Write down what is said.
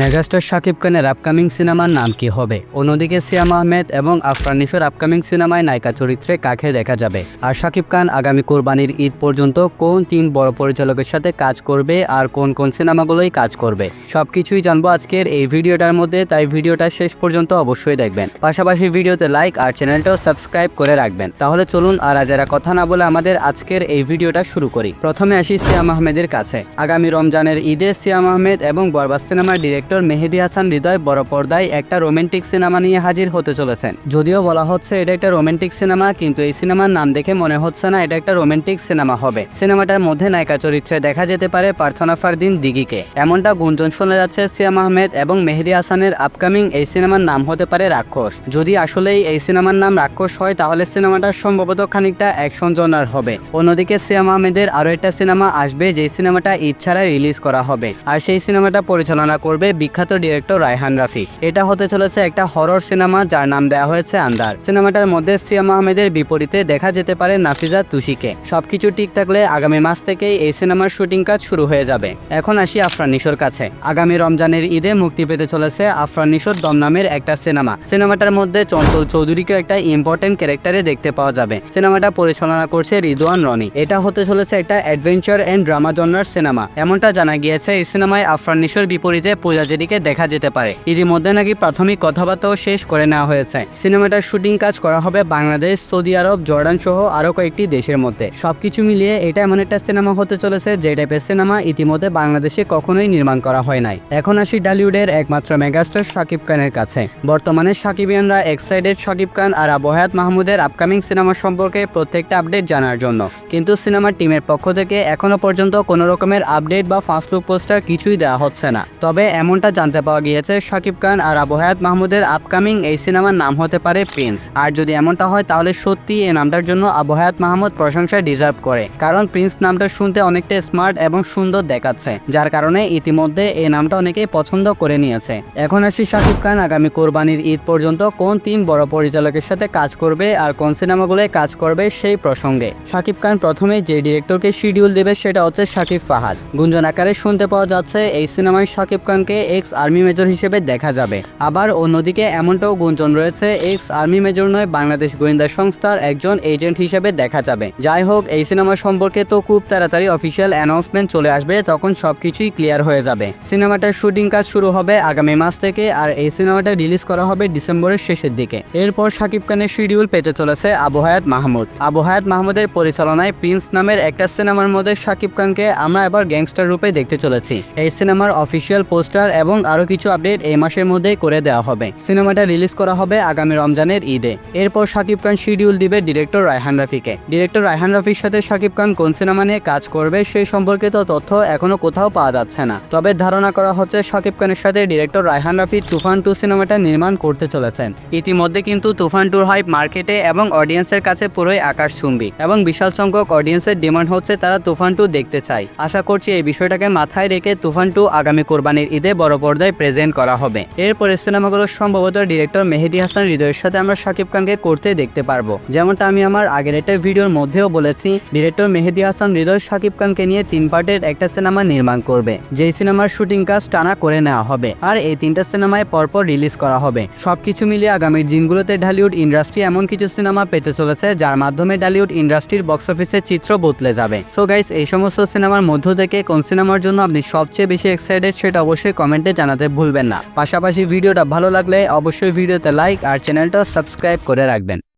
Megastar Shakib খানের upcoming সিনেমার নাম কি হবে? অন্যদিকে সিয়াম আহমেদ এবং আফরান নিফের আপকামিং সিনেমায় নায়িকা চরিত্রে কাকে দেখা যাবে? আর শাকিব খান আগামী কোরবানির ঈদ পর্যন্ত কোন তিন বড় পরিচালকের সাথে কাজ করবে আর কোন কোন সিনেমাগুলোই কাজ করবে? সবকিছুই জানব আজকের এই ভিডিওটার মধ্যে, তাই ভিডিওটা শেষ পর্যন্ত অবশ্যই দেখবেন। পাশাপাশি ভিডিওতে লাইক আর চ্যানেলটাও সাবস্ক্রাইব করে রাখবেন। তাহলে চলুন আর যারা কথা না বলে আমাদের আজকের এই ভিডিওটা শুরু করি। প্রথমে আসি সিয়াম আহমেদের কাছে। আগামী রমজানের ঈদে সিয়াম আহমেদ এবং বরবাদ সিনেমার ডিরেক্টর মেহেদি হাসান হৃদয় বড় পর্দায় একটা রোমান্টিক সিনেমা নিয়ে হাজির হতে চলেছেন। যদিও বলা হচ্ছে এটা একটা রোমান্টিক সিনেমা, কিন্তু এই সিনেমার নাম দেখে মনে হচ্ছে না এটা একটা রোমান্টিক সিনেমা হবে। সিনেমাটার মধ্যে নায়িকা চরিত্রে দেখা যেতে পারে প্রার্থনা ফারদিন দিঘিকে। এমনটা গুঞ্জন শোনা যাচ্ছে সিয়াম আহমেদ এবং মেহেদি হাসানের আপকামিং এই সিনেমার নাম হতে পারে রাক্ষস। যদি আসলেই এই সিনেমার নাম রাক্ষস হয়, তাহলে সিনেমাটা সম্ভবত খানিকটা অ্যাকশন জনার হবে। অন্যদিকে সিয়াম আহমেদের আরও একটা সিনেমা আসবে যে সিনেমাটা ইচ্ছারায় রিলিজ করা হবে। আর সেই সিনেমাটা পরিচালনা করবে বিখ্যাত ডিরেক্টর রায়হান রাফি। এটা হতে চলেছে একটা হরর সিনেমা যার নাম দেওয়া হয়েছে আন্দার সিনেমাটার মধ্যে সিয়াম আহমেদের বিপরীতে দেখা যেতে পারে নাফিজা তুষিকে। সবকিছু ঠিক থাকলে আগামী মাস থেকেই এই সিনেমার শুটিং কাজ শুরু হয়ে যাবে। এখন আসি আফরান নিশোর কাছে। আগামী রমজানের ঈদে মুক্তি পেতে চলেছে আফরান নিশোর দম নামের একটা সিনেমা। সিনেমাটার মধ্যে চঞ্চল চৌধুরীকে একটা ইম্পর্টেন্ট ক্যারেক্টারে দেখতে পাওয়া যাবে। সিনেমাটা পরিচালনা করছে রিদওয়ান রনি। এটা হতে চলেছে একটা অ্যাডভেঞ্চার অ্যান্ড ড্রামা জনার সিনেমা। এমনটা জানা গিয়েছে এই সিনেমায় আফরান নিশোর বিপরীতে পূজাজেরিকে দেখা যেতে পারে। ইতিমধ্যে নাকি প্রাথমিক কথাবার্তাও শেষ করে নেওয়া হয়েছে। সিনেমাটার শুটিং কাজ করা হবে বাংলাদেশ, সৌদি আরব, জর্ডান সহ আরও কয়েকটি দেশের মধ্যে। সবকিছু মিলিয়ে এটা এমন একটা সিনেমা হতে চলেছে যে টাইপের সিনেমা ইতিমধ্যে বাংলাদেশে কখনোই নির্মাণ করা হয় নাই। এখন আসি ডালিউডের একমাত্র মেগাস্টার শাকিব খানের কাছে। বর্তমানে সাকিবিয়ানরা এক্সাইটেড শাকিব খান আর আবহায়াত মাহমুদের আপকামিং সিনেমা সম্পর্কে প্রত্যেকটা আপডেট জানার জন্য। কিন্তু সিনেমার টিমের পক্ষ থেকে এখনও পর্যন্ত কোনো রকমের আপডেট বা ফার্স্ট পোস্টার কিছুই দেওয়া হচ্ছে না। তবে এমনটা জানতে পাওয়া গিয়েছে শাকিব খান আর আবহায়াত মাহমুদের আপকামিং এই সিনেমার নাম হতে পারে প্রিন্স। আর যদি এমনটা হয়, তাহলে সত্যি এই নামটার জন্য আবহায়াত মাহমুদ প্রশংসা ডিজার্ভ করে। কারণ প্রিন্স নামটা শুনতে অনেকটা স্মার্ট এবং সুন্দর দেখাচ্ছে, যার কারণে ইতিমধ্যে এই নামটা অনেকেই পছন্দ করে নিয়েছে। এখন আসি শাকিব খান আগামী কোরবানির ঈদ পর্যন্ত কোন তিন বড় পরিচালকের সাথে কাজ করবে আর কোন সিনেমাগুলোয় কাজ করবে সেই প্রসঙ্গে। শাকিব খান প্রথমে যে ডিরেক্টরকে শিডিউল দেবে, সেটা হচ্ছে শাকিব ফাহাদ। গুঞ্জন আকারে শুনতে পাওয়া যাচ্ছে, এই সিনেমায় শাকিব খানকে এক্স আর্মি মেজর হিসেবে দেখা যাবে। আবার অন্যদিকে এমনটাও গুঞ্জন রয়েছে এক্স আর্মি মেজর নয়, বাংলাদেশ গোয়েন্দা সংস্থার একজন এজেন্ট হিসেবে দেখা যাবে। যাই হোক, এই সিনেমা সম্পর্কে তো খুব তাড়াতাড়ি অফিসিয়াল অ্যানাউন্সমেন্ট চলে আসবে, তখন সবকিছুই ক্লিয়ার হয়ে যাবে। সিনেমাটার শুটিং কাজ শুরু হবে আগামী মাস থেকে, আর এই সিনেমাটা রিলিজ করা হবে ডিসেম্বরের শেষের দিকে। এরপর শাকিব খানের শিডিউল পেতে চলেছে আবহায়াত মাহমুদ। আবহায়াত মাহমুদের পরিচালনায় প্রিন্স নামের একটা সিনেমার মধ্যে শাকিব খানকে আমরা এবার গ্যাংস্টার রূপে দেখতে চলেছি। এই সিনেমার অফিসিয়াল পোস্টার এবং আরও কিছু আপডেট এই মাসের মধ্যেই করে দেওয়া হবে। সিনেমাটা রিলিজ করা হবে আগামী রমজানের ঈদে। এরপর শাকিব খান শিডিউল দিবে ডিরেক্টর রায়হান রাফিকে। ডিরেক্টর রায়হান রাফির সাথে শাকিব খান কোন সিনেমা নিয়ে কাজ করবে সেই সম্পর্কিত তথ্য এখনও কোথাও পাওয়া যাচ্ছে না। তবে ধারণা করা হচ্ছে শাকিব খানের সাথে ডিরেক্টর রায়হান রাফি তুফান টু সিনেমাটা নির্মাণ করতে চলেছেন। ইতিমধ্যে কিন্তু তুফান টুর হাইপ মার্কেটে এবং অডিয়েন্সের কাছে পুরোই আকাশ চুম্বি এবং বিশাল সংখ্যক অডিয়েন্সের ডিমান্ড হচ্ছে তারা তুফান টু দেখতে চায়। আশা করছি এই বিষয়টাকে মাথায় রেখে তুফান টু আগামী কোরবানির ঈদে বড় পর্দায় প্রেজেন্ট করা হবে। এরপরে সিনেমাগুলো সম্ভবত ডিরেক্টর মেহেদি হাসান হৃদয়ের সাথে আমরা শাকিব খানকে করতে দেখতে পারব। যেমনটা আমি আমার আগের একটা ভিডিওর মধ্যেও বলেছি ডিরেক্টর মেহেদি হাসান হৃদয় শাকিব খানকে নিয়ে তিন পার্টের একটা সিনেমা নির্মাণ করবে, যেই সিনেমার শুটিং কাজ টানা করে নেওয়া হবে আর এই তিনটা সিনেমায় পরপর রিলিজ করা হবে। সবকিছু মিলিয়ে আগামী দিনগুলোতে ঢালিউড ইন্ডাস্ট্রি এমন কিছু সিনেমা পেতে চলেছে, যার মাধ্যমে ঢালিউড ইন্ডাস্ট্রির বক্স অফিসের চিত্র বদলে যাবে। সো গাইস এই সমস্ত সিনেমার মধ্য থেকে কোন সিনেমার জন্য আপনি সবচেয়ে বেশি এক্সাইটেড সেটা অবশ্যই কমেন্টে জানাতে ভুলবেন না। পাশাপাশি ভিডিওটা ভালো লাগলে অবশ্যই ভিডিওতে লাইক আর চ্যানেলটা সাবস্ক্রাইব করে রাখবেন।